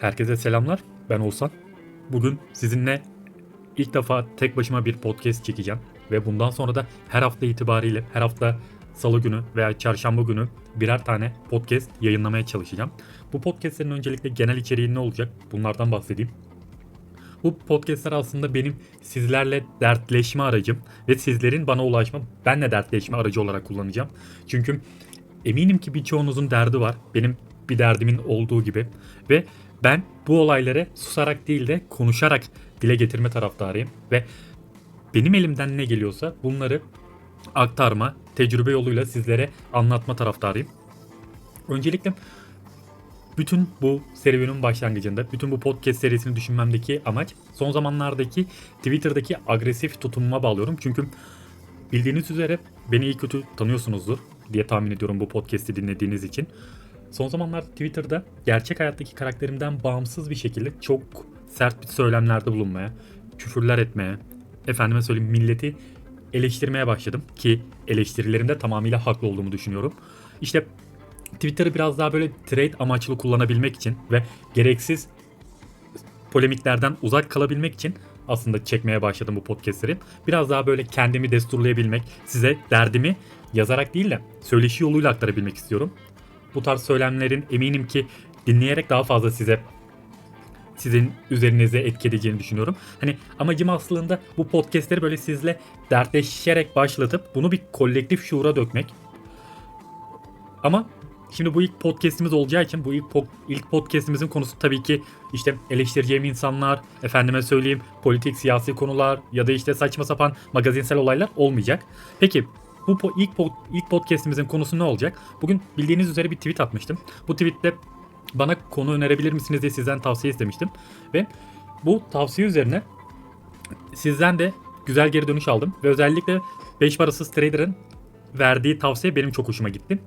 Herkese selamlar. Ben Oğuzhan. Bugün sizinle ilk defa tek başıma bir podcast çekeceğim. Ve bundan sonra da her hafta itibariyle, her hafta salı günü veya çarşamba günü birer tane podcast yayınlamaya çalışacağım. Bu podcastlerin öncelikle genel içeriği ne olacak? Bunlardan bahsedeyim. Bu podcastler aslında benim sizlerle dertleşme aracım ve sizlerin bana ulaşma, benle dertleşme aracı olarak kullanacağım. Çünkü eminim ki birçoğunuzun derdi var. Benim bir derdimin olduğu gibi ve ben bu olayları susarak değil de konuşarak dile getirme taraftarıyım ve benim elimden ne geliyorsa bunları aktarma, tecrübe yoluyla sizlere anlatma taraftarıyım. Öncelikle bütün bu serüvenin başlangıcında, bütün bu podcast serisini düşünmemdeki amaç son zamanlardaki Twitter'daki agresif tutumuma bağlıyorum. Çünkü bildiğiniz üzere beni iyi kötü tanıyorsunuzdur diye tahmin ediyorum bu podcast'i dinlediğiniz için. Son zamanlarda Twitter'da gerçek hayattaki karakterimden bağımsız bir şekilde çok sert bir söylemlerde bulunmaya, küfürler etmeye, efendime söyleyeyim milleti eleştirmeye başladım ki eleştirilerimde tamamıyla haklı olduğumu düşünüyorum. İşte Twitter'ı biraz daha böyle trade amaçlı kullanabilmek için ve gereksiz polemiklerden uzak kalabilmek için aslında çekmeye başladım bu podcastleri. Biraz daha böyle kendimi desturlayabilmek, size derdimi yazarak değil de söyleşi yoluyla aktarabilmek istiyorum. Bu tarz söylemlerin eminim ki dinleyerek daha fazla size sizin üzerinize etki edeceğini düşünüyorum. Hani amacım aslında bu podcastleri böyle sizle dertleşerek başlatıp bunu bir kolektif şuura dökmek. Ama şimdi bu ilk podcast'imiz olacağı için bu ilk po- ilk podcast'imizin konusu tabii ki işte eleştireceğim insanlar, efendime söyleyeyim politik siyasi konular ya da işte saçma sapan magazinsel olaylar olmayacak. Peki bu po- ilk po- ilk podcast'imizin konusu ne olacak? Bugün bildiğiniz üzere bir tweet atmıştım. Bu tweette bana konu önerebilir misiniz diye sizden tavsiye istemiştim. Ve bu tavsiye üzerine sizden de güzel geri dönüş aldım. Ve özellikle 5 parasız trader'ın verdiği tavsiye benim çok hoşuma gitti.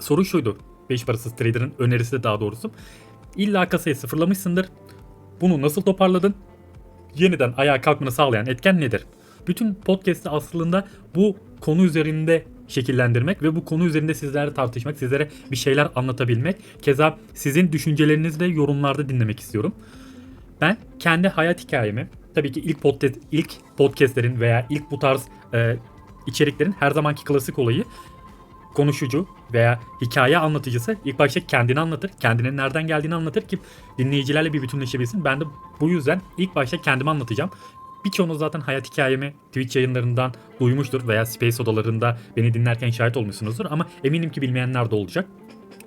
Soru şuydu. 5 parasız trader'ın önerisi de daha doğrusu. İlla kasayı sıfırlamışsındır. Bunu nasıl toparladın? Yeniden ayağa kalkmanı sağlayan etken nedir? Bütün podcast'i aslında bu konu üzerinde şekillendirmek ve bu konu üzerinde sizlerle tartışmak, sizlere bir şeyler anlatabilmek. Keza sizin düşüncelerinizi de yorumlarda dinlemek istiyorum. Ben kendi hayat hikayemi, tabii ki ilk podcast, ilk podcastlerin veya ilk bu tarz e, içeriklerin her zamanki klasik olayı konuşucu veya hikaye anlatıcısı ilk başta kendini anlatır, kendinin nereden geldiğini anlatır ki dinleyicilerle bir bütünleşebilsin. Ben de bu yüzden ilk başta kendimi anlatacağım. Birçoğunuz zaten hayat hikayemi Twitch yayınlarından duymuştur veya Space odalarında beni dinlerken şahit olmuşsunuzdur ama eminim ki bilmeyenler de olacak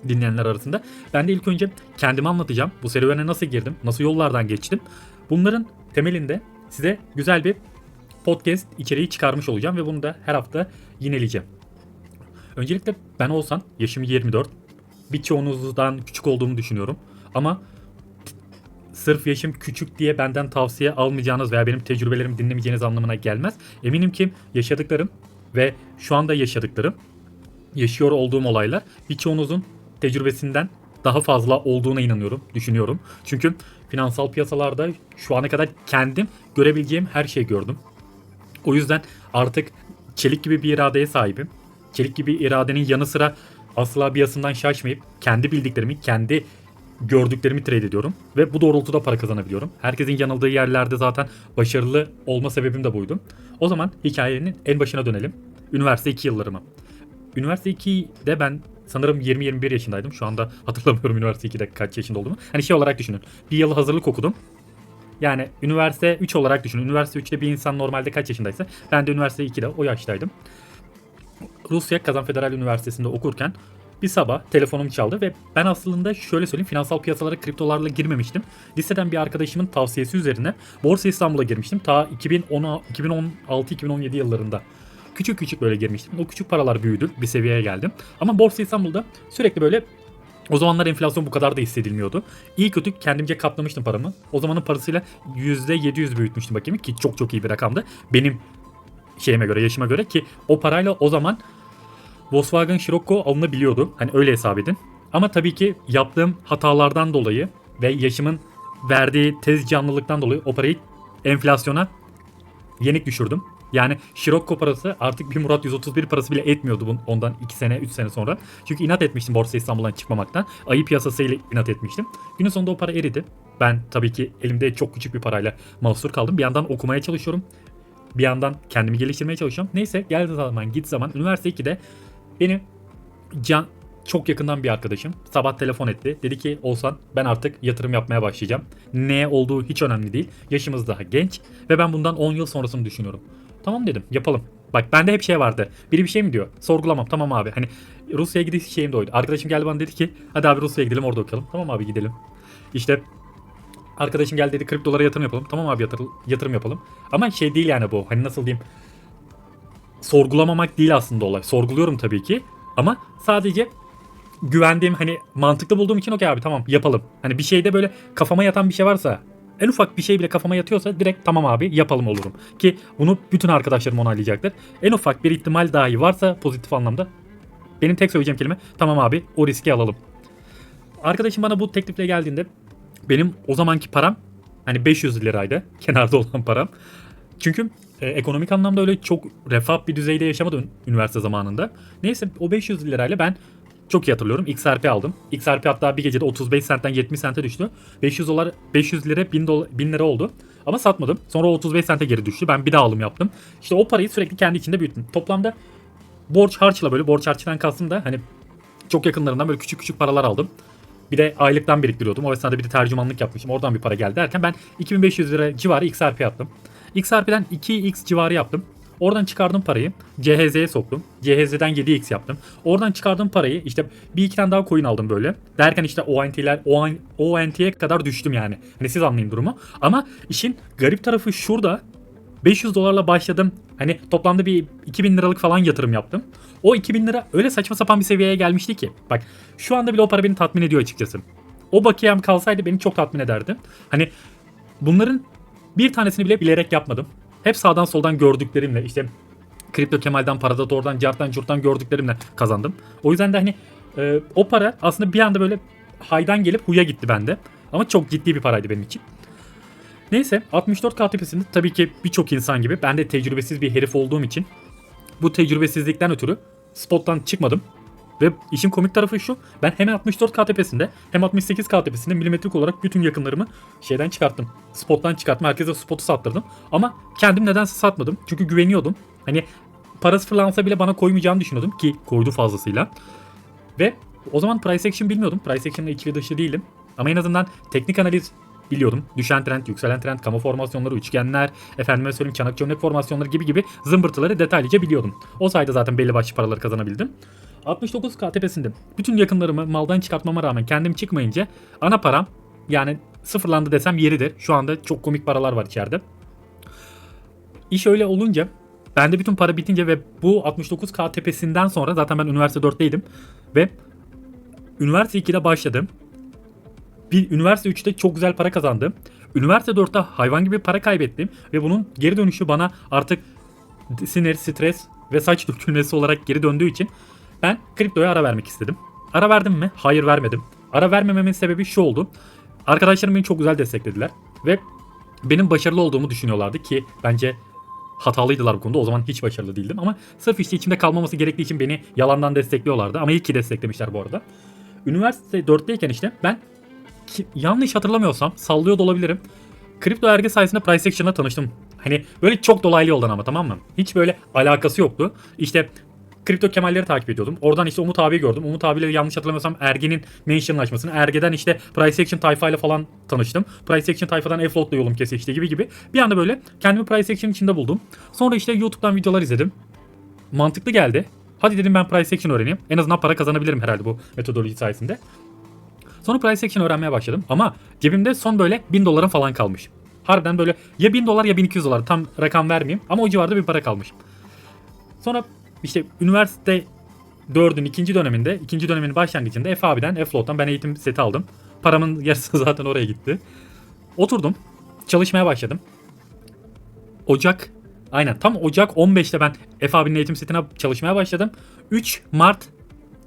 dinleyenler arasında. Ben de ilk önce kendimi anlatacağım. Bu serüvene nasıl girdim, nasıl yollardan geçtim. Bunların temelinde size güzel bir podcast içeriği çıkarmış olacağım ve bunu da her hafta yineleyeceğim. Öncelikle ben olsam yaşım 24. Birçoğunuzdan küçük olduğumu düşünüyorum. Ama sırf yaşım küçük diye benden tavsiye almayacağınız veya benim tecrübelerimi dinlemeyeceğiniz anlamına gelmez. Eminim ki yaşadıklarım ve şu anda yaşadıklarım, yaşıyor olduğum olaylar birçoğunuzun tecrübesinden daha fazla olduğuna inanıyorum, düşünüyorum. Çünkü finansal piyasalarda şu ana kadar kendim görebileceğim her şeyi gördüm. O yüzden artık çelik gibi bir iradeye sahibim. Çelik gibi iradenin yanı sıra asla biasından şaşmayıp kendi bildiklerimi, kendi gördüklerimi trade ediyorum. Ve bu doğrultuda para kazanabiliyorum. Herkesin yanıldığı yerlerde zaten başarılı olma sebebim de buydu. O zaman hikayenin en başına dönelim. Üniversite 2 yıllarıma. Üniversite 2'de ben sanırım 20-21 yaşındaydım. Şu anda hatırlamıyorum üniversite 2'de kaç yaşında olduğumu. Hani şey olarak düşünün. Bir yıl hazırlık okudum. Yani üniversite 3 olarak düşünün. Üniversite 3'te bir insan normalde kaç yaşındaysa ben de üniversite 2'de o yaştaydım. Rusya Kazan Federal Üniversitesi'nde okurken bir sabah telefonum çaldı ve ben aslında şöyle söyleyeyim finansal piyasalara kriptolarla girmemiştim. Liseden bir arkadaşımın tavsiyesi üzerine Borsa İstanbul'a girmiştim. Ta 2016-2017 yıllarında. Küçük küçük böyle girmiştim. O küçük paralar büyüdü. Bir seviyeye geldim. Ama Borsa İstanbul'da sürekli böyle o zamanlar enflasyon bu kadar da hissedilmiyordu. İyi kötü kendimce katlamıştım paramı. O zamanın parasıyla %700 büyütmüştüm bakayım ki çok çok iyi bir rakamdı. Benim şeyime göre, yaşıma göre ki o parayla o zaman Volkswagen Scirocco alınabiliyordu. Hani öyle hesap edin. Ama tabii ki yaptığım hatalardan dolayı ve yaşımın verdiği tez canlılıktan dolayı o parayı enflasyona yenik düşürdüm. Yani Scirocco parası artık bir Murat 131 parası bile etmiyordu ondan 2 sene 3 sene sonra. Çünkü inat etmiştim Borsa İstanbul'dan çıkmamaktan. Ayı piyasasıyla inat etmiştim. Günün sonunda o para eridi. Ben tabii ki elimde çok küçük bir parayla mahsur kaldım. Bir yandan okumaya çalışıyorum. Bir yandan kendimi geliştirmeye çalışıyorum. Neyse geldi zaman git zaman üniversite 2'de beni Can çok yakından bir arkadaşım sabah telefon etti. Dedi ki Olsan ben artık yatırım yapmaya başlayacağım. Ne olduğu hiç önemli değil. Yaşımız daha genç ve ben bundan 10 yıl sonrasını düşünüyorum. Tamam dedim yapalım. Bak bende hep şey vardı. Biri bir şey mi diyor? Sorgulamam. Tamam abi. Hani Rusya'ya gidiş şeyim de oydu. Arkadaşım geldi bana dedi ki hadi abi Rusya'ya gidelim orada okuyalım. Tamam abi gidelim. İşte arkadaşım geldi dedi kriptolara yatırım yapalım. Tamam abi yatır, yatırım yapalım. Ama şey değil yani bu. Hani nasıl diyeyim? Sorgulamamak değil aslında olay. Sorguluyorum tabii ki. Ama sadece güvendiğim hani mantıklı bulduğum için okey abi tamam yapalım. Hani bir şeyde böyle kafama yatan bir şey varsa en ufak bir şey bile kafama yatıyorsa direkt tamam abi yapalım olurum. Ki bunu bütün arkadaşlarım onaylayacaktır. En ufak bir ihtimal dahi varsa pozitif anlamda benim tek söyleyeceğim kelime tamam abi o riski alalım. Arkadaşım bana bu teklifle geldiğinde benim o zamanki param hani 500 liraydı kenarda olan param. Çünkü e, ekonomik anlamda öyle çok refah bir düzeyde yaşamadım üniversite zamanında. Neyse o 500 lirayla ben çok iyi hatırlıyorum. XRP aldım. XRP hatta bir gecede 35 centten 70 sente düştü. 500 dolar 500 lira 1000 dolar 1000 lira oldu. Ama satmadım. Sonra o 35 sente geri düştü. Ben bir daha alım yaptım. İşte o parayı sürekli kendi içinde büyüttüm. Toplamda borç harçla böyle borç harçtan kastım da hani çok yakınlarından böyle küçük küçük paralar aldım. Bir de aylıktan biriktiriyordum. O esnada bir de tercümanlık yapmışım. Oradan bir para geldi derken ben 2500 lira civarı XRP yaptım. XRP'den 2x civarı yaptım. Oradan çıkardım parayı. CHZ'ye soktum. CHZ'den 7x yaptım. Oradan çıkardım parayı. işte bir iki tane daha coin aldım böyle. Derken işte ONT'ler ONT'ye kadar düştüm yani. Hani siz anlayın durumu. Ama işin garip tarafı şurada. 500 dolarla başladım. Hani toplamda bir 2000 liralık falan yatırım yaptım. O 2000 lira öyle saçma sapan bir seviyeye gelmişti ki. Bak şu anda bile o para beni tatmin ediyor açıkçası. O bakiyem kalsaydı beni çok tatmin ederdi. Hani bunların bir tanesini bile bilerek yapmadım. Hep sağdan soldan gördüklerimle işte Kripto Kemal'den parada doğrudan carttan curttan gördüklerimle kazandım. O yüzden de hani e, o para aslında bir anda böyle haydan gelip huya gitti bende. Ama çok ciddi bir paraydı benim için. Neyse 64 KTP'sinde tabii ki birçok insan gibi ben de tecrübesiz bir herif olduğum için bu tecrübesizlikten ötürü spottan çıkmadım. Ve işin komik tarafı şu. Ben hem 64 KTP'sinde hem 68 KTP'sinde milimetrik olarak bütün yakınlarımı şeyden çıkarttım. Spottan çıkarttım. Herkese spotu sattırdım. Ama kendim nedense satmadım. Çünkü güveniyordum. Hani parası fırlansa bile bana koymayacağını düşünüyordum ki koydu fazlasıyla. Ve o zaman price action bilmiyordum. Price action'la içi dışı değilim. Ama en azından teknik analiz biliyordum. Düşen trend, yükselen trend, kamu formasyonları, üçgenler, efendime söyleyeyim çanak çömlek formasyonları gibi gibi zımbırtıları detaylıca biliyordum. O sayede zaten belli başlı paraları kazanabildim. 69K tepesinde bütün yakınlarımı maldan çıkartmama rağmen kendim çıkmayınca ana param yani sıfırlandı desem yeridir. Şu anda çok komik paralar var içeride. İş öyle olunca bende bütün para bitince ve bu 69K tepesinden sonra zaten ben üniversite 4'teydim ve üniversite 2'de başladım. Bir üniversite 3'te çok güzel para kazandım. Üniversite 4'te hayvan gibi para kaybettim ve bunun geri dönüşü bana artık sinir, stres ve saç dökülmesi olarak geri döndüğü için ben kriptoya ara vermek istedim. Ara verdim mi? Hayır vermedim. Ara vermememin sebebi şu oldu. Arkadaşlarım beni çok güzel desteklediler ve benim başarılı olduğumu düşünüyorlardı ki bence hatalıydılar bu konuda. O zaman hiç başarılı değildim ama sırf işte içimde kalmaması gerektiği için beni yalandan destekliyorlardı. Ama iyi ki desteklemişler bu arada. Üniversite 4'teyken işte ben ki, yanlış hatırlamıyorsam sallıyor da olabilirim. Kripto ergi sayesinde price action'la tanıştım. Hani böyle çok dolaylı yoldan ama tamam mı? Hiç böyle alakası yoktu. İşte Kripto Kemalleri takip ediyordum. Oradan işte Umut abi gördüm. Umut abiyle yanlış hatırlamıyorsam Ergen'in mentionlaşmasını. Erge'den işte Price Action tayfayla falan tanıştım. Price Action tayfadan Float'la yolum kesişti gibi gibi. Bir anda böyle kendimi Price Action içinde buldum. Sonra işte YouTube'dan videolar izledim. Mantıklı geldi. Hadi dedim ben Price Action öğreneyim. En azından para kazanabilirim herhalde bu metodoloji sayesinde. Sonra Price Action öğrenmeye başladım. Ama cebimde son böyle 1000 dolarım falan kalmış. Harbiden böyle ya 1000 dolar ya 1200 dolar. Tam rakam vermeyeyim. Ama o civarda bir para kalmış. Sonra işte üniversite 4'ün ikinci döneminde, ikinci dönemin başlangıcında F abiden, F Float'tan ben eğitim seti aldım. Paramın yarısı zaten oraya gitti. Oturdum. Çalışmaya başladım. Ocak Aynen tam Ocak 15'te ben F abinin eğitim setine çalışmaya başladım. 3 Mart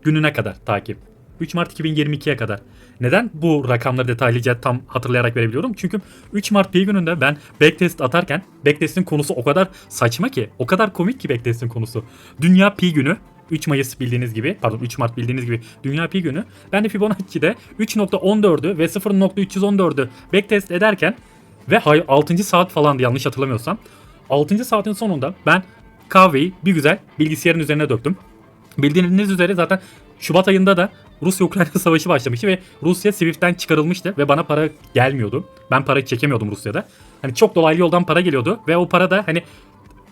gününe kadar takip. 3 Mart 2022'ye kadar. Neden bu rakamları detaylıca tam hatırlayarak verebiliyorum? Çünkü 3 Mart Pi gününde ben backtest atarken backtest'in konusu o kadar saçma ki, o kadar komik ki backtest'in konusu. Dünya Pi günü 3 Mayıs bildiğiniz gibi, pardon 3 Mart bildiğiniz gibi Dünya Pi günü. Ben de Fibonacci'de 3.14'ü ve 0.314'ü backtest ederken ve hay 6. saat falandı yanlış hatırlamıyorsam. 6. saatin sonunda ben kahveyi bir güzel bilgisayarın üzerine döktüm. Bildiğiniz üzere zaten Şubat ayında da Rusya-Ukrayna savaşı başlamıştı ve Rusya Swift'ten çıkarılmıştı ve bana para gelmiyordu. Ben para çekemiyordum Rusya'da. Hani çok dolaylı yoldan para geliyordu ve o para da hani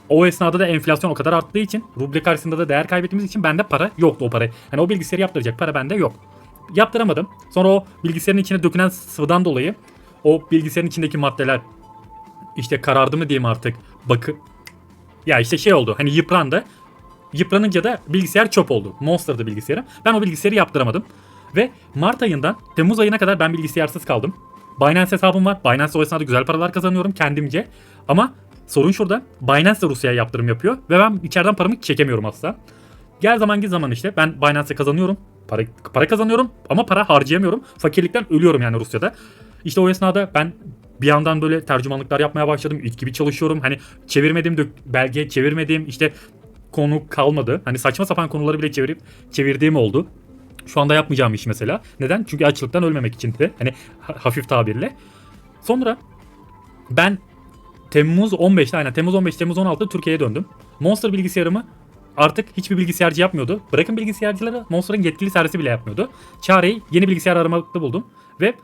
o esnada da enflasyon o kadar arttığı için ruble karşısında da değer kaybettiğimiz için bende para yoktu o para. Hani o bilgisayarı yaptıracak para bende yok. Yaptıramadım. Sonra o bilgisayarın içine dökülen sıvıdan dolayı o bilgisayarın içindeki maddeler işte karardı mı diyeyim artık bakı ya işte şey oldu hani yıprandı. Yıpranınca da bilgisayar çöp oldu. Monster'dı bilgisayarım. Ben o bilgisayarı yaptıramadım. Ve Mart ayından Temmuz ayına kadar ben bilgisayarsız kaldım. Binance hesabım var. Binance o esnada güzel paralar kazanıyorum kendimce. Ama sorun şurada. Binance de Rusya'ya yaptırım yapıyor. Ve ben içeriden paramı çekemiyorum asla. Gel zaman git zaman işte ben Binance'e kazanıyorum. Para, para kazanıyorum ama para harcayamıyorum. Fakirlikten ölüyorum yani Rusya'da. İşte o esnada ben bir yandan böyle tercümanlıklar yapmaya başladım. İt gibi çalışıyorum. Hani çevirmediğim belge çevirmediğim işte konu kalmadı. Hani saçma sapan konuları bile çevirip çevirdiğim oldu. Şu anda yapmayacağım iş mesela. Neden? Çünkü açlıktan ölmemek için de. Hani ha- hafif tabirle. Sonra ben Temmuz 15'te aynen Temmuz 15 Temmuz 16'da Türkiye'ye döndüm. Monster bilgisayarımı artık hiçbir bilgisayarcı yapmıyordu. Bırakın bilgisayarcıları Monster'ın yetkili servisi bile yapmıyordu. Çareyi yeni bilgisayar aramakta buldum ve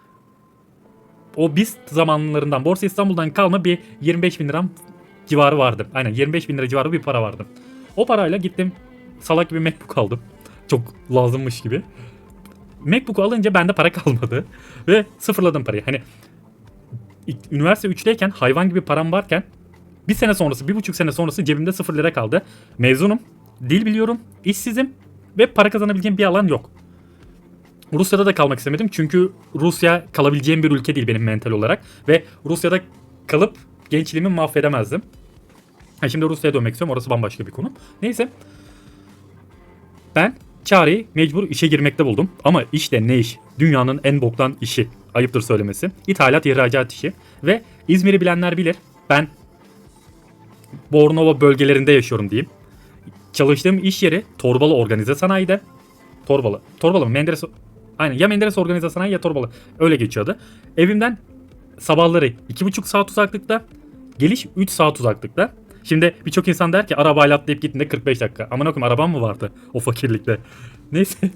o BIST zamanlarından Borsa İstanbul'dan kalma bir 25 bin liram civarı vardı. Aynen 25 bin lira civarı bir para vardı. O parayla gittim salak gibi MacBook aldım. Çok lazımmış gibi. MacBook alınca bende para kalmadı. Ve sıfırladım parayı. Hani üniversite 3'teyken hayvan gibi param varken bir sene sonrası, bir buçuk sene sonrası cebimde sıfır lira kaldı. Mezunum, dil biliyorum, işsizim ve para kazanabileceğim bir alan yok. Rusya'da da kalmak istemedim çünkü Rusya kalabileceğim bir ülke değil benim mental olarak ve Rusya'da kalıp gençliğimi mahvedemezdim. Ha şimdi Rusya'ya dönmek istiyorum orası bambaşka bir konu. Neyse. Ben çareyi mecbur işe girmekte buldum. Ama işte ne iş? Dünyanın en boktan işi. Ayıptır söylemesi. İthalat ihracat işi. Ve İzmir'i bilenler bilir. Ben Bornova bölgelerinde yaşıyorum diyeyim. Çalıştığım iş yeri Torbalı Organize Sanayi'de. Torbalı. Torbalı mı? Menderes Aynen ya Menderes Organize Sanayi ya Torbalı. Öyle geçiyordu. Evimden sabahları 2,5 saat uzaklıkta. Geliş 3 saat uzaklıkta. Şimdi birçok insan der ki arabayla atlayıp gittiğinde 45 dakika. Aman okuyayım arabam mı vardı o fakirlikte? Neyse.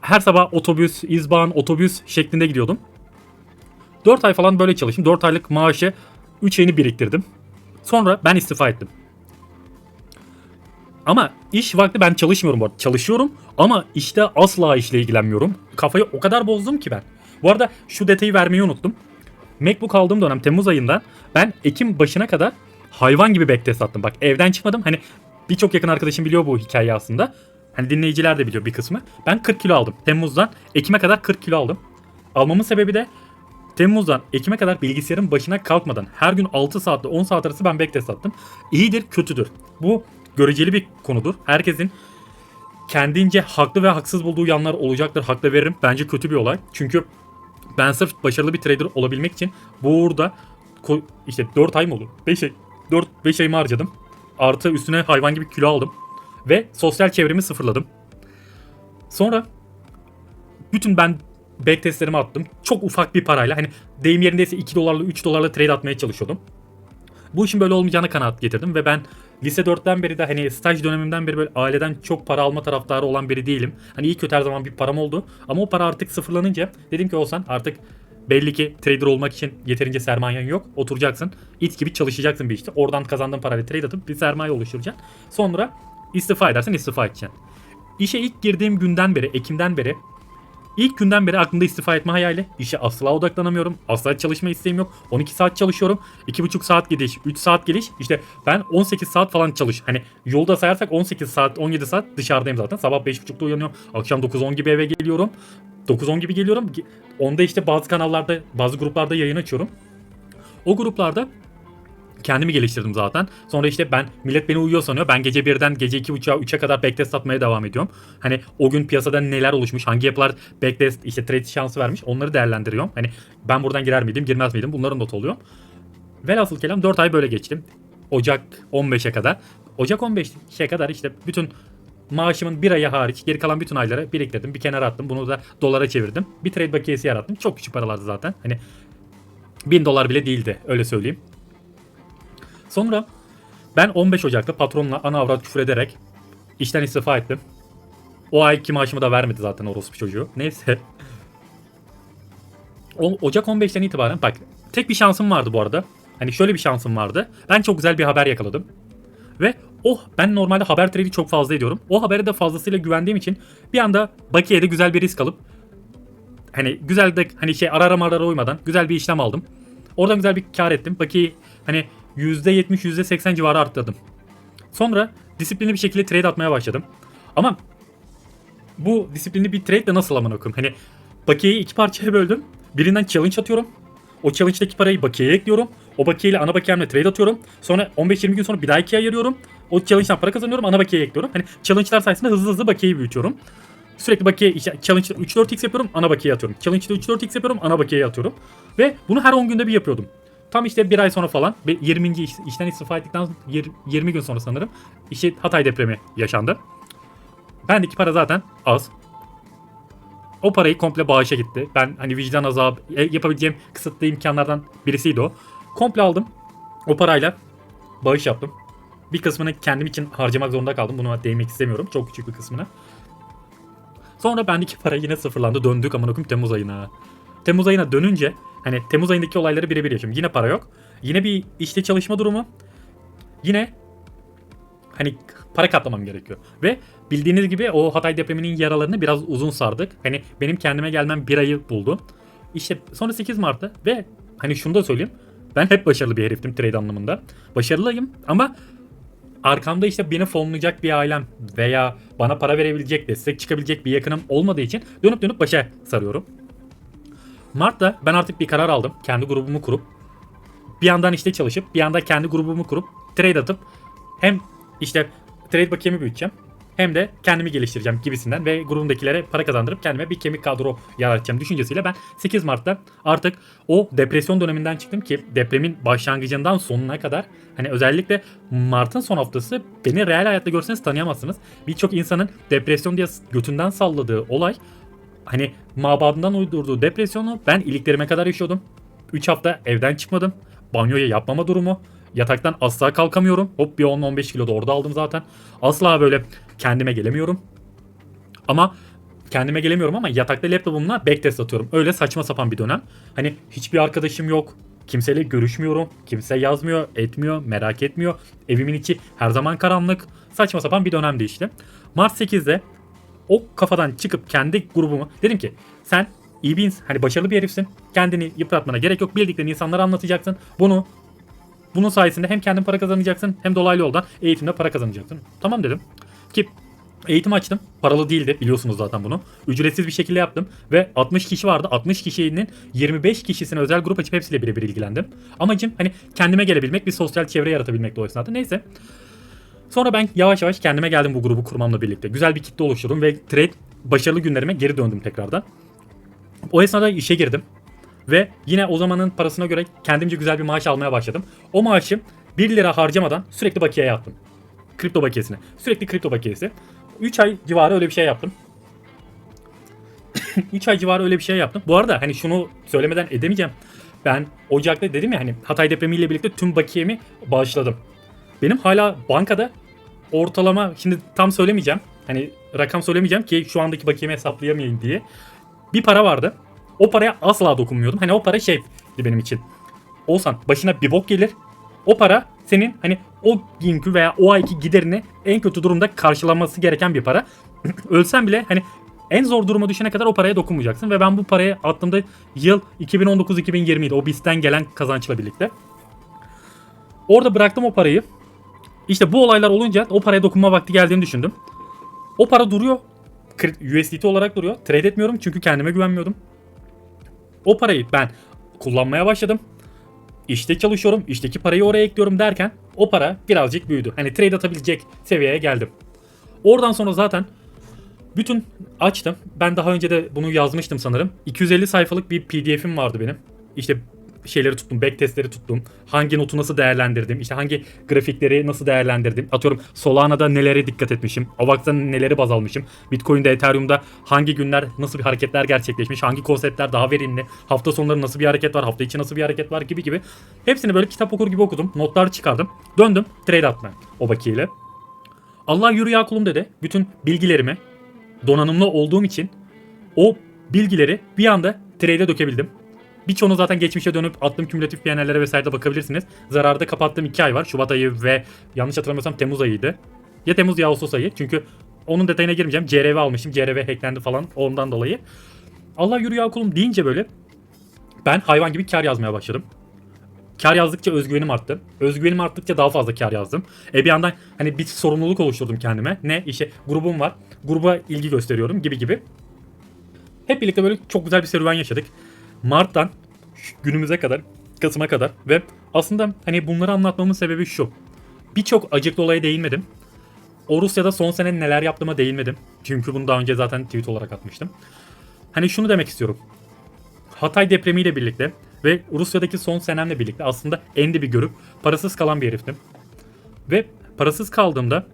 Her sabah otobüs, izban, otobüs şeklinde gidiyordum. 4 ay falan böyle çalıştım. 4 aylık maaşı 3 ayını biriktirdim. Sonra ben istifa ettim. Ama iş vakti ben çalışmıyorum bu arada. Çalışıyorum ama işte asla işle ilgilenmiyorum. Kafayı o kadar bozdum ki ben. Bu arada şu detayı vermeyi unuttum. MacBook aldığım dönem Temmuz ayında ben Ekim başına kadar hayvan gibi backtest attım. Bak evden çıkmadım. Hani birçok yakın arkadaşım biliyor bu hikayeyi aslında. Hani dinleyiciler de biliyor bir kısmı. Ben 40 kilo aldım. Temmuz'dan Ekim'e kadar 40 kilo aldım. Almamın sebebi de Temmuz'dan Ekim'e kadar bilgisayarın başına kalkmadan her gün 6 saatle 10 saat arası ben backtest attım. İyidir, kötüdür. Bu göreceli bir konudur. Herkesin kendince haklı ve haksız bulduğu yanlar olacaktır. Haklı veririm. Bence kötü bir olay. Çünkü ben sırf başarılı bir trader olabilmek için bu uğurda ko- işte 4 ay mı oldu? 5 ay. 4 5 ayımı harcadım. Artı üstüne hayvan gibi kilo aldım ve sosyal çevremi sıfırladım. Sonra bütün ben backtestlerimi attım. Çok ufak bir parayla hani deyim yerindeyse 2 dolarla 3 dolarla trade atmaya çalışıyordum. Bu işin böyle olmayacağına kanaat getirdim ve ben lise 4'ten beri de hani staj dönemimden beri böyle aileden çok para alma taraftarı olan biri değilim. Hani iyi kötü her zaman bir param oldu ama o para artık sıfırlanınca dedim ki olsan artık belli ki trader olmak için yeterince sermayen yok. Oturacaksın it gibi çalışacaksın bir işte. Oradan kazandığın parayla trade atıp bir sermaye oluşturacaksın. Sonra istifa edersen istifa edeceksin. İşe ilk girdiğim günden beri, Ekim'den beri İlk günden beri aklımda istifa etme hayali. İşe asla odaklanamıyorum. Asla çalışma isteğim yok. 12 saat çalışıyorum. 2,5 saat gidiş, 3 saat geliş. İşte ben 18 saat falan çalış. Hani yolda sayarsak 18 saat, 17 saat dışarıdayım zaten. Sabah 5.30'da uyanıyorum. Akşam 9-10 gibi eve geliyorum. 9-10 gibi geliyorum. Onda işte bazı kanallarda, bazı gruplarda yayın açıyorum. O gruplarda kendimi geliştirdim zaten. Sonra işte ben millet beni uyuyor sanıyor. Ben gece birden gece iki buçuğa 3'e kadar backtest atmaya devam ediyorum. Hani o gün piyasada neler oluşmuş, hangi yapılar backtest işte trade şansı vermiş onları değerlendiriyorum. Hani ben buradan girer miydim, girmez miydim bunların not oluyor. Velhasıl kelam 4 ay böyle geçtim. Ocak 15'e kadar. Ocak 15'e kadar işte bütün maaşımın bir ayı hariç geri kalan bütün ayları biriktirdim. Bir kenara attım. Bunu da dolara çevirdim. Bir trade bakiyesi yarattım. Çok küçük paralardı zaten. Hani 1000 dolar bile değildi öyle söyleyeyim. Sonra ben 15 Ocak'ta patronla ana avrat küfür ederek işten istifa ettim. O ayki maaşımı da vermedi zaten orospu çocuğu. Neyse. O, Ocak 15'ten itibaren bak tek bir şansım vardı bu arada. Hani şöyle bir şansım vardı. Ben çok güzel bir haber yakaladım. Ve oh ben normalde haber trade'i çok fazla ediyorum. O habere de fazlasıyla güvendiğim için bir anda Bakiye'de güzel bir risk alıp hani güzel de hani şey ara ara uymadan güzel bir işlem aldım. Oradan güzel bir kar ettim. Bakiye'yi hani %70 %80 civarı arttırdım. Sonra disiplinli bir şekilde trade atmaya başladım. Ama bu disiplinli bir trade de nasıl amına koyayım? Hani bakiyeyi iki parçaya böldüm. Birinden challenge atıyorum. O challenge'daki parayı bakiyeye ekliyorum. O bakiyeyle ana bakiyemle trade atıyorum. Sonra 15-20 gün sonra bir daha ikiye ayırıyorum. O challenge'dan para kazanıyorum. Ana bakiyeye ekliyorum. Hani challenge'lar sayesinde hızlı hızlı bakiyeyi büyütüyorum. Sürekli bakiye challenge'da 3-4x yapıyorum. Ana bakiyeye atıyorum. Challenge'da 3-4x yapıyorum. Ana bakiyeye atıyorum. Ve bunu her 10 günde bir yapıyordum. Tam işte bir ay sonra falan ve 20. iş- işten istifa ettikten yir- 20 gün sonra sanırım işte Hatay depremi yaşandı. Bendeki para zaten az. O parayı komple bağışa gitti. Ben hani vicdan azabı e, yapabileceğim kısıtlı imkanlardan birisiydi o. Komple aldım. O parayla bağış yaptım. Bir kısmını kendim için harcamak zorunda kaldım. Buna değinmek istemiyorum. Çok küçük bir kısmını. Sonra bendeki para yine sıfırlandı. Döndük amına koyayım Temmuz ayına. Temmuz ayına dönünce hani Temmuz ayındaki olayları birebir yaşıyorum. Yine para yok. Yine bir işte çalışma durumu. Yine hani para katlamam gerekiyor. Ve bildiğiniz gibi o Hatay depreminin yaralarını biraz uzun sardık. Hani benim kendime gelmem bir ayı buldu. İşte sonra 8 Mart'ta ve hani şunu da söyleyeyim. Ben hep başarılı bir heriftim trade anlamında. Başarılıyım ama arkamda işte beni fonlayacak bir ailem veya bana para verebilecek, destek çıkabilecek bir yakınım olmadığı için dönüp dönüp başa sarıyorum. Mart'ta ben artık bir karar aldım. Kendi grubumu kurup bir yandan işte çalışıp bir yandan kendi grubumu kurup trade atıp hem işte trade bakiyemi büyüteceğim hem de kendimi geliştireceğim gibisinden ve grubumdakilere para kazandırıp kendime bir kemik kadro yaratacağım düşüncesiyle ben 8 Mart'ta artık o depresyon döneminden çıktım ki depremin başlangıcından sonuna kadar hani özellikle Mart'ın son haftası beni real hayatta görseniz tanıyamazsınız. Birçok insanın depresyon diye götünden salladığı olay hani mabadından uydurduğu depresyonu ben iliklerime kadar yaşıyordum. 3 hafta evden çıkmadım. Banyoya yapmama durumu. Yataktan asla kalkamıyorum. Hop bir 10-15 kilo da orada aldım zaten. Asla böyle kendime gelemiyorum. Ama kendime gelemiyorum ama yatakta laptopumla backtest atıyorum. Öyle saçma sapan bir dönem. Hani hiçbir arkadaşım yok. Kimseyle görüşmüyorum. Kimse yazmıyor, etmiyor, merak etmiyor. Evimin içi her zaman karanlık. Saçma sapan bir dönemdi işte. Mart 8'de o kafadan çıkıp kendi grubumu dedim ki sen iyi bir hani başarılı bir herifsin. Kendini yıpratmana gerek yok. Bildiklerini insanlara anlatacaksın. Bunu bunun sayesinde hem kendin para kazanacaksın hem dolaylı yoldan eğitimde para kazanacaksın. Tamam dedim. Ki eğitim açtım. Paralı değildi biliyorsunuz zaten bunu. Ücretsiz bir şekilde yaptım ve 60 kişi vardı. 60 kişinin 25 kişisine özel grup açıp hepsiyle birebir ilgilendim. Amacım hani kendime gelebilmek, bir sosyal çevre yaratabilmek de o esnada. Neyse. Sonra ben yavaş yavaş kendime geldim bu grubu kurmamla birlikte. Güzel bir kitle oluşturdum ve trade başarılı günlerime geri döndüm tekrardan. O esnada işe girdim. Ve yine o zamanın parasına göre kendimce güzel bir maaş almaya başladım. O maaşı 1 lira harcamadan sürekli bakiyeye attım. Kripto bakiyesine. Sürekli kripto bakiyesi. 3 ay civarı öyle bir şey yaptım. 3 ay civarı öyle bir şey yaptım. Bu arada hani şunu söylemeden edemeyeceğim. Ben Ocak'ta dedim ya hani Hatay depremiyle birlikte tüm bakiyemi bağışladım. Benim hala bankada ortalama şimdi tam söylemeyeceğim. Hani rakam söylemeyeceğim ki şu andaki bakiyemi hesaplayamayayım diye. Bir para vardı. O paraya asla dokunmuyordum. Hani o para şeydi benim için. Olsan başına bir bok gelir. O para senin hani o günkü veya o ayki giderini en kötü durumda karşılaması gereken bir para. Ölsen bile hani en zor duruma düşene kadar o paraya dokunmayacaksın. Ve ben bu paraya attığımda yıl 2019-2020 idi. O BIST'ten gelen kazançla birlikte. Orada bıraktım o parayı. İşte bu olaylar olunca o paraya dokunma vakti geldiğini düşündüm. O para duruyor. USDT olarak duruyor. Trade etmiyorum çünkü kendime güvenmiyordum. O parayı ben kullanmaya başladım. işte çalışıyorum, işteki parayı oraya ekliyorum derken o para birazcık büyüdü. Hani trade atabilecek seviyeye geldim. Oradan sonra zaten bütün açtım. Ben daha önce de bunu yazmıştım sanırım. 250 sayfalık bir pdf'im vardı benim. İşte şeyleri tuttum, backtestleri tuttum. Hangi notu nasıl değerlendirdim, işte hangi grafikleri nasıl değerlendirdim. Atıyorum Solana'da nelere dikkat etmişim, Avax'ta neleri baz almışım. Bitcoin'de, Ethereum'da hangi günler nasıl bir hareketler gerçekleşmiş, hangi konseptler daha verimli, hafta sonları nasıl bir hareket var, hafta içi nasıl bir hareket var gibi gibi. Hepsini böyle kitap okur gibi okudum, notlar çıkardım. Döndüm trade atmaya o bakiyeyle. Allah yürü ya kulum dedi. Bütün bilgilerimi donanımlı olduğum için o bilgileri bir anda trade'e dökebildim. Birçoğunu zaten geçmişe dönüp attığım kümülatif PNL'lere vesaire bakabilirsiniz. Zararda kapattığım 2 ay var. Şubat ayı ve yanlış hatırlamıyorsam Temmuz ayıydı. Ya Temmuz ya Ağustos ayı. Çünkü onun detayına girmeyeceğim. CRV almışım. CRV hacklendi falan ondan dolayı. Allah yürü ya kulum deyince böyle ben hayvan gibi kar yazmaya başladım. Kar yazdıkça özgüvenim arttı. Özgüvenim arttıkça daha fazla kar yazdım. E bir yandan hani bir sorumluluk oluşturdum kendime. Ne? İşte grubum var. Gruba ilgi gösteriyorum gibi gibi. Hep birlikte böyle çok güzel bir serüven yaşadık. Mart'tan günümüze kadar, Kasım'a kadar ve aslında hani bunları anlatmamın sebebi şu. Birçok acıklı olaya değinmedim. O Rusya'da son sene neler yaptığıma değinmedim. Çünkü bunu daha önce zaten tweet olarak atmıştım. Hani şunu demek istiyorum. Hatay depremiyle birlikte ve Rusya'daki son senemle birlikte aslında en dibi görüp parasız kalan bir heriftim. Ve parasız kaldığımda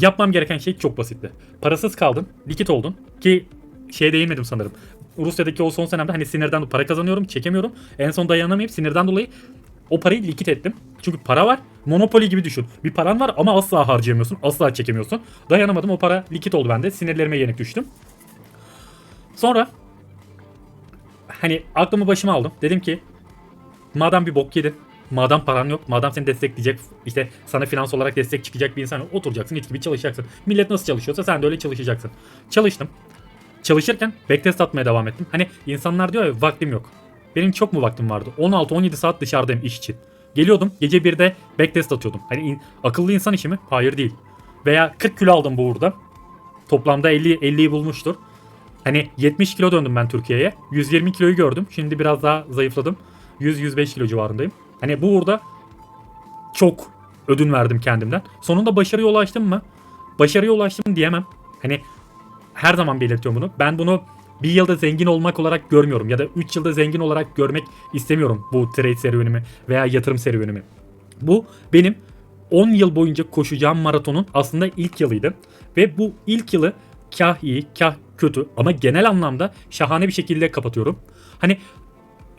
yapmam gereken şey çok basitti. Parasız kaldın, likit oldun ki şeye değinmedim sanırım. Rusya'daki o son senemde hani sinirden para kazanıyorum, çekemiyorum. En son dayanamayıp sinirden dolayı o parayı likit ettim. Çünkü para var. Monopoly gibi düşün. Bir paran var ama asla harcayamıyorsun. Asla çekemiyorsun. Dayanamadım o para likit oldu bende. Sinirlerime yenik düştüm. Sonra hani aklımı başıma aldım. Dedim ki madem bir bok yedin. Madem paran yok, madem seni destekleyecek, işte sana finans olarak destek çıkacak bir insan yok. Oturacaksın, it gibi çalışacaksın. Millet nasıl çalışıyorsa sen de öyle çalışacaksın. Çalıştım. Çalışırken backtest atmaya devam ettim. Hani insanlar diyor ya vaktim yok. Benim çok mu vaktim vardı? 16-17 saat dışarıdayım iş için. Geliyordum gece 1'de backtest atıyordum. Hani in- akıllı insan işi mi? Hayır değil. Veya 40 kilo aldım bu uğurda. Toplamda 50 50'yi bulmuştur. Hani 70 kilo döndüm ben Türkiye'ye. 120 kiloyu gördüm. Şimdi biraz daha zayıfladım. 100-105 kilo civarındayım. Hani bu uğurda çok ödün verdim kendimden. Sonunda başarıya ulaştım mı? Başarıya ulaştım diyemem. Hani her zaman belirtiyorum bunu. Ben bunu bir yılda zengin olmak olarak görmüyorum ya da 3 yılda zengin olarak görmek istemiyorum bu trade serüvenimi veya yatırım serüvenimi. Bu benim 10 yıl boyunca koşacağım maratonun aslında ilk yılıydı. Ve bu ilk yılı kah iyi kah kötü ama genel anlamda şahane bir şekilde kapatıyorum. Hani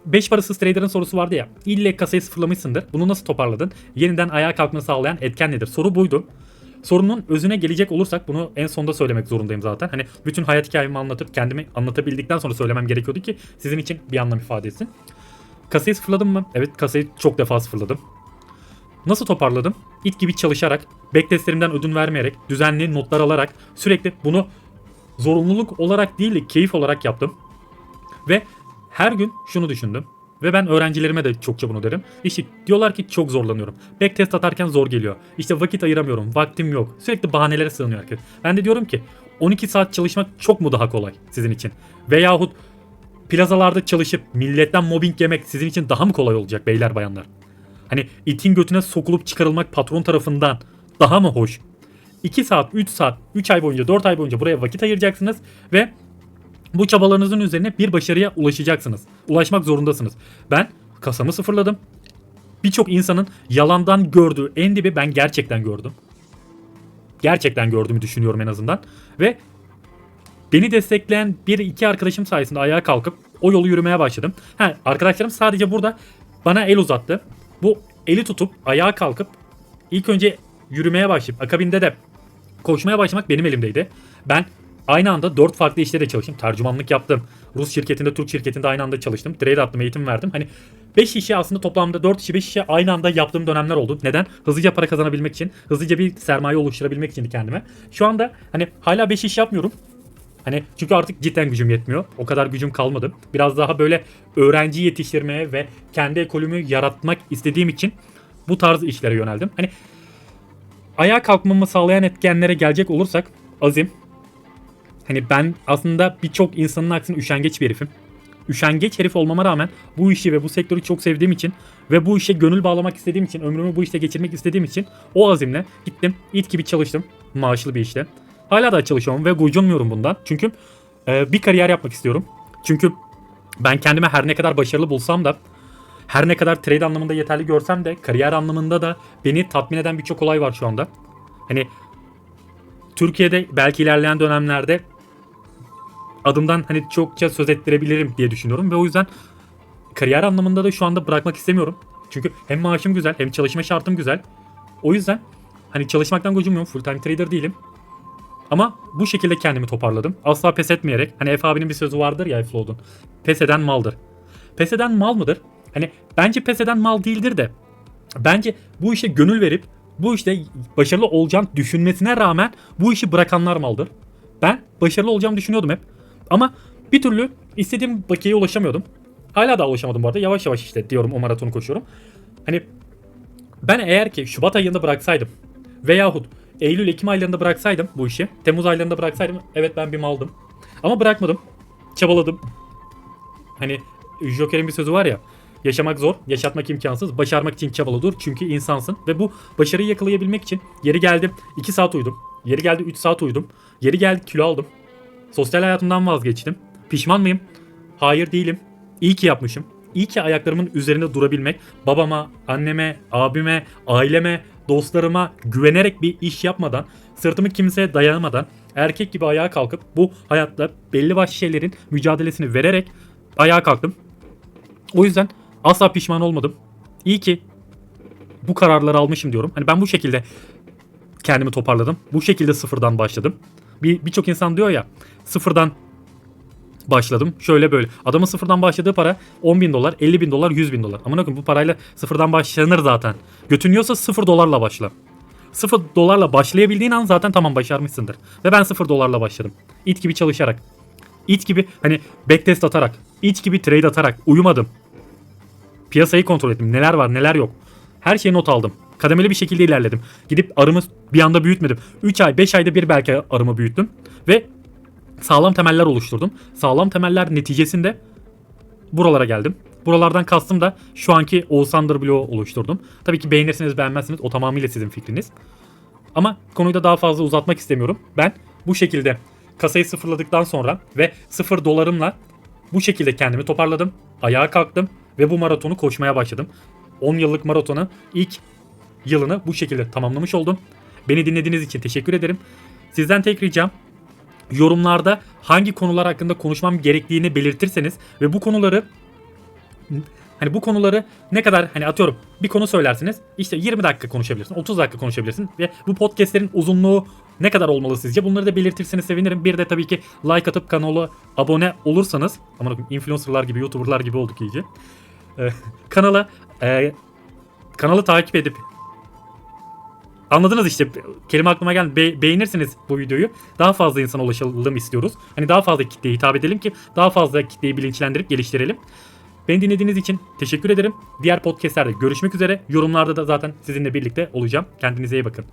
5 parasız trader'ın sorusu vardı ya. İlle kasayı sıfırlamışsındır. Bunu nasıl toparladın? Yeniden ayağa kalkmanı sağlayan etken nedir? Soru buydu. Sorunun özüne gelecek olursak bunu en sonda söylemek zorundayım zaten. Hani bütün hayat hikayemi anlatıp kendimi anlatabildikten sonra söylemem gerekiyordu ki sizin için bir anlam ifade etsin. Kasayı sıfırladım mı? Evet kasayı çok defa sıfırladım. Nasıl toparladım? İt gibi çalışarak, backtestlerimden ödün vermeyerek, düzenli notlar alarak sürekli bunu zorunluluk olarak değil de keyif olarak yaptım. Ve her gün şunu düşündüm. Ve ben öğrencilerime de çokça bunu derim. İşte diyorlar ki çok zorlanıyorum. Backtest atarken zor geliyor. İşte vakit ayıramıyorum. Vaktim yok. Sürekli bahanelere sığınıyor herkes. Ben de diyorum ki 12 saat çalışmak çok mu daha kolay sizin için? Veyahut plazalarda çalışıp milletten mobbing yemek sizin için daha mı kolay olacak beyler bayanlar? Hani itin götüne sokulup çıkarılmak patron tarafından daha mı hoş? 2 saat, 3 saat, 3 ay boyunca, 4 ay boyunca buraya vakit ayıracaksınız ve bu çabalarınızın üzerine bir başarıya ulaşacaksınız. Ulaşmak zorundasınız. Ben kasamı sıfırladım. Birçok insanın yalandan gördüğü en dibi ben gerçekten gördüm. Gerçekten gördüğümü düşünüyorum en azından. Ve beni destekleyen bir iki arkadaşım sayesinde ayağa kalkıp o yolu yürümeye başladım. Ha, arkadaşlarım sadece burada bana el uzattı. Bu eli tutup ayağa kalkıp ilk önce yürümeye başlayıp akabinde de koşmaya başlamak benim elimdeydi. Ben aynı anda 4 farklı işte de çalıştım. Tercümanlık yaptım. Rus şirketinde, Türk şirketinde aynı anda çalıştım. Trade attım, eğitim verdim. Hani 5 işi aslında toplamda 4 işi 5 işi aynı anda yaptığım dönemler oldu. Neden? Hızlıca para kazanabilmek için, hızlıca bir sermaye oluşturabilmek için kendime. Şu anda hani hala 5 iş yapmıyorum. Hani çünkü artık cidden gücüm yetmiyor. O kadar gücüm kalmadı. Biraz daha böyle öğrenci yetiştirmeye ve kendi ekolümü yaratmak istediğim için bu tarz işlere yöneldim. Hani ayağa kalkmamı sağlayan etkenlere gelecek olursak azim. Hani ben aslında birçok insanın aksine üşengeç bir herifim. üşengeç herif olmama rağmen bu işi ve bu sektörü çok sevdiğim için ve bu işe gönül bağlamak istediğim için, ömrümü bu işte geçirmek istediğim için o azimle gittim it gibi çalıştım maaşlı bir işte. Hala da çalışıyorum ve gocunmuyorum bundan. Çünkü e, bir kariyer yapmak istiyorum. Çünkü ben kendime her ne kadar başarılı bulsam da her ne kadar trade anlamında yeterli görsem de kariyer anlamında da beni tatmin eden birçok olay var şu anda. Hani Türkiye'de belki ilerleyen dönemlerde adımdan hani çokça söz ettirebilirim diye düşünüyorum ve o yüzden kariyer anlamında da şu anda bırakmak istemiyorum. Çünkü hem maaşım güzel hem çalışma şartım güzel. O yüzden hani çalışmaktan gocunmuyorum. Full time trader değilim. Ama bu şekilde kendimi toparladım. Asla pes etmeyerek. Hani Efe abinin bir sözü vardır ya Eflow'dun. Pes eden maldır. Pes eden mal mıdır? Hani bence pes eden mal değildir de. Bence bu işe gönül verip bu işte başarılı olacağını düşünmesine rağmen bu işi bırakanlar maldır. Ben başarılı olacağımı düşünüyordum hep. Ama bir türlü istediğim bakiyeye ulaşamıyordum. Hala da ulaşamadım bu arada. Yavaş yavaş işte diyorum o maratonu koşuyorum. Hani ben eğer ki Şubat ayında bıraksaydım veyahut Eylül-Ekim aylarında bıraksaydım bu işi, Temmuz aylarında bıraksaydım evet ben bir maldım. Ama bırakmadım. Çabaladım. Hani Joker'in bir sözü var ya. Yaşamak zor, yaşatmak imkansız. Başarmak için çabalı dur çünkü insansın. Ve bu başarıyı yakalayabilmek için yeri geldi 2 saat uyudum. Yeri geldi 3 saat uyudum. Yeri geldi kilo aldım. Sosyal hayatımdan vazgeçtim. Pişman mıyım? Hayır değilim. İyi ki yapmışım. İyi ki ayaklarımın üzerinde durabilmek, babama, anneme, abime, aileme, dostlarıma güvenerek bir iş yapmadan, sırtımı kimseye dayamadan, erkek gibi ayağa kalkıp bu hayatta belli başlı şeylerin mücadelesini vererek ayağa kalktım. O yüzden asla pişman olmadım. İyi ki bu kararları almışım diyorum. Hani ben bu şekilde kendimi toparladım. Bu şekilde sıfırdan başladım. Bir birçok insan diyor ya sıfırdan başladım. Şöyle böyle. Adamın sıfırdan başladığı para 10 bin dolar, 50 bin dolar, 100 bin dolar. Ama bakın bu parayla sıfırdan başlanır zaten. Götünüyorsa sıfır dolarla başla. Sıfır dolarla başlayabildiğin an zaten tamam başarmışsındır. Ve ben sıfır dolarla başladım. İt gibi çalışarak. İt gibi hani backtest atarak. it gibi trade atarak. Uyumadım. Piyasayı kontrol ettim. Neler var neler yok. Her şeyi not aldım. Kademeli bir şekilde ilerledim. Gidip arımı bir anda büyütmedim. 3 ay 5 ayda bir belki arımı büyüttüm. Ve sağlam temeller oluşturdum. Sağlam temeller neticesinde buralara geldim. Buralardan kastım da şu anki Oğuzhandır bloğu oluşturdum. Tabii ki beğenirsiniz beğenmezsiniz o tamamıyla sizin fikriniz. Ama konuyu da daha fazla uzatmak istemiyorum. Ben bu şekilde kasayı sıfırladıktan sonra ve sıfır dolarımla bu şekilde kendimi toparladım. Ayağa kalktım ve bu maratonu koşmaya başladım. 10 yıllık maratonu ilk yılını bu şekilde tamamlamış oldum. Beni dinlediğiniz için teşekkür ederim. Sizden tek ricam yorumlarda hangi konular hakkında konuşmam gerektiğini belirtirseniz ve bu konuları hani bu konuları ne kadar hani atıyorum bir konu söylersiniz işte 20 dakika konuşabilirsin 30 dakika konuşabilirsin ve bu podcastlerin uzunluğu ne kadar olmalı sizce bunları da belirtirseniz sevinirim. Bir de tabii ki like atıp kanala abone olursanız ama influencerlar gibi youtuberlar gibi olduk iyice. Ee, kanala e, kanalı takip edip Anladınız işte kelime aklıma geldi. Be- beğenirsiniz bu videoyu. Daha fazla insana ulaşalım istiyoruz. Hani daha fazla kitleye hitap edelim ki daha fazla kitleyi bilinçlendirip geliştirelim. Beni dinlediğiniz için teşekkür ederim. Diğer podcastlerde görüşmek üzere. Yorumlarda da zaten sizinle birlikte olacağım. Kendinize iyi bakın.